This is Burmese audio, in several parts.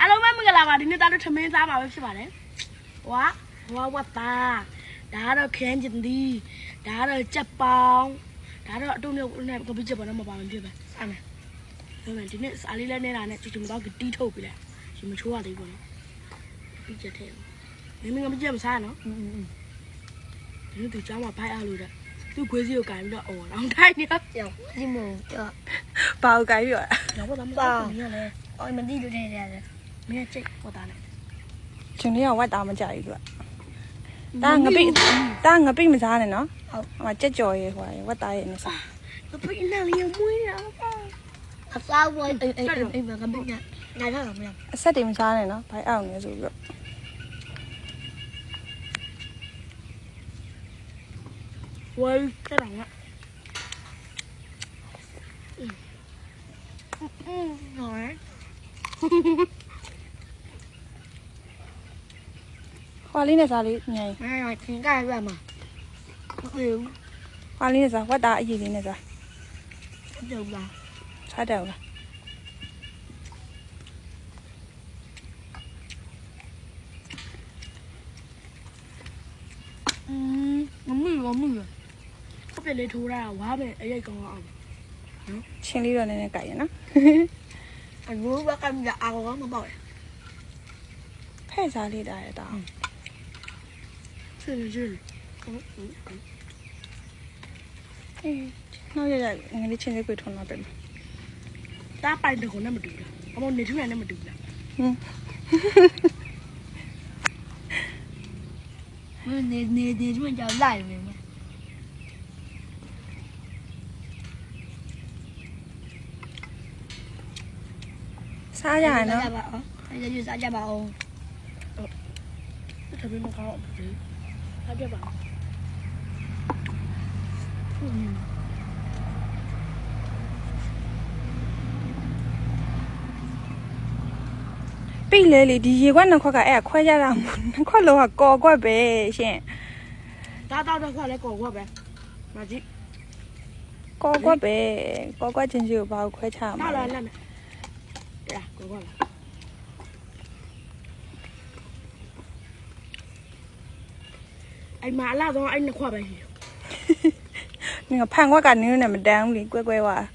အားလုံးပဲမင်္ဂလာပါဒီနေ့သားတို့ထမင်းစားမှာပဲဖြစ်ပါတယ်ဟွာဟွာဝတ်သားဒါကတော့ခန်းကျင်သည်ဒါကတော့ကြက်ပေါင်းဒါကတော့အတုံးနဲ့နဲ့ကပီးချက်ပေါ်တော့မပါမဖြစ်ပဲစားမယ်ဒါပေမဲ့ဒီနေ့စားလေးလည်းနေတာနဲ့ချီချီမတော့တီးထုတ်ပြီလေဒီမချိုးရသေးဘူးနော်ပြီးချက်ထဲမင်းမင်းကပီးချက်မစားနော်ဒီနေ့သူကြောင်းမှာဖိုက်အားလို့တဲ့သူခွေးစီကိုကင်ပြီးတော့အော်အောင်တိုင်းနေတော့ကြောင်ဒီမို့တော့ဘာကိုကင်ပြီးတော့တော့ဘာမလို့နေရလဲအော်မသိလို့နေရတယ် မင်းချိတ်ဟောတာနဲ့ရှင်လေးကဝတ်တာမကြိုက်ဘူးသူကတာငပိတာငပိမစားနဲ့နော်ဟုတ်ဟိုမှာကြက်ကြော်ရဲဟိုဝတ်သားရဲ့နေစားကပိနဲ့လေးမွေးရပါအစားဝိုင်းအေးအေးအေးမကမင်းညာညာတော့မရအဆက်တွေမစားနဲ့နော်ဘိုင်အောင်နေဆိုပြီးတော့ဝယ်တဲ့တော့ငါอืมနော် ဟွာလေးနဲ့စားလေးညင်မင်းခင်ကြရမှာဟုတ်ဟွာလေးနဲ့စားဝတ်သားအရေးလေးနဲ့စားတယ်လားစားတယ်ဟုတ်လားอืมမမီမမီကပိလေးထိုးတာဝါပဲအရိတ်ကောင်းအောင်ချင်းလေးတော့နည်းနည်းကြိုက်ရနော်အရိုးဘကမြအာကောမပေါ့ဖဲ့စားလေးတာရတာ ဆင်းရဲအေးနောက်ရရငယ်လေးချင်းလေးကိုထုံတော့တယ်တားပိုင်တခုနဲ့မတူဘူးအမေနေထူးရနဲ့မတူဘူးလားဟင်းမင်းနေနေနေကျွန်းကြောက်လိုက်နေမှာစားရရနော်ကြပါအောင်အဲ့ဒါယူစားကြပါအောင်တပင်းမကောင်းဘူး ဟာပြပါပိတ်လဲလေဒီရေခွက်နှစ်ခွက်ကအဲ့ခွဲကြတာနှစ်ခွက်လောကကော်ခွက်ပဲရှင်တားတော့တော့ခွက်လဲကော်ခွက်ပဲမကြီးကော်ခွက်ပဲကော်ခွက်ချင်းစီကိုဘာကိုခွဲချမှာတားလာလဲလက်နဲ့ရာကော်ခွက်လား အဲ့မှာအလားတော့အဲ့နှစ်ခွက်ပဲရှိတယ် 你看盼我干你那么当哩，乖乖哇！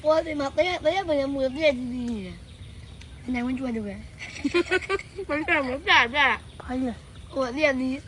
我的妈，不要不要不要，我别的，难闻住的呗。 မပြမပြပြ 可以了。我练的